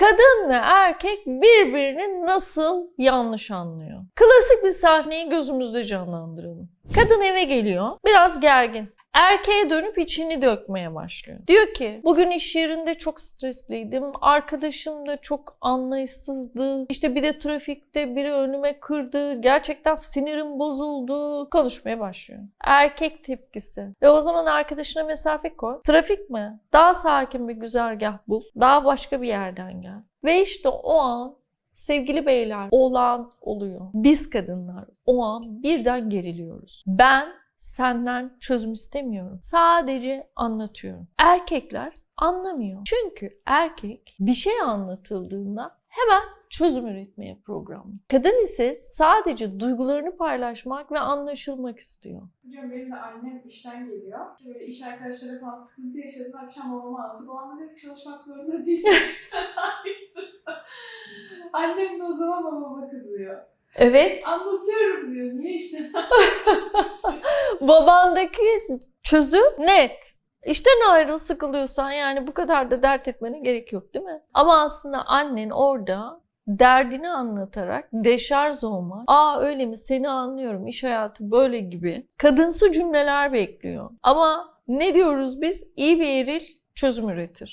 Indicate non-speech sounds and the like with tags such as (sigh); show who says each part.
Speaker 1: Kadın ve erkek birbirini nasıl yanlış anlıyor? Klasik bir sahneyi gözümüzde canlandıralım. Kadın eve geliyor, biraz gergin. Erkeğe dönüp içini dökmeye başlıyor. Diyor ki bugün iş yerinde çok stresliydim. Arkadaşım da çok anlayışsızdı. İşte bir de trafikte biri önüme kırdı. Gerçekten sinirim bozuldu. Konuşmaya başlıyor. Erkek tepkisi. Ve o zaman arkadaşına mesafe koy. Trafik mi? Daha sakin bir güzergah bul. Daha başka bir yerden gel. Ve işte o an sevgili beyler olan oluyor. Biz kadınlar o an birden geriliyoruz. Ben senden çözüm istemiyorum. Sadece anlatıyorum. Erkekler anlamıyor. Çünkü erkek bir şey anlatıldığında hemen çözüm üretmeye programlı. Kadın ise sadece duygularını paylaşmak ve anlaşılmak istiyor.
Speaker 2: Hocam benim de annem işten geliyor. İşte böyle iş arkadaşları falan sıkıntı yaşadım. Akşam babama anlattı. Babam diyor ki çalışmak zorunda değilsin işten (laughs) Annem de o zaman babama kızıyor.
Speaker 1: Evet,
Speaker 2: Anlatıyorum diyor. Niye işten (laughs)
Speaker 1: babandaki çözüm net. İşten ayrıl sıkılıyorsan yani bu kadar da dert etmene gerek yok değil mi? Ama aslında annen orada derdini anlatarak deşarj olmak, aa öyle mi seni anlıyorum iş hayatı böyle gibi kadınsı cümleler bekliyor. Ama ne diyoruz biz? İyi bir eril çözüm üretir.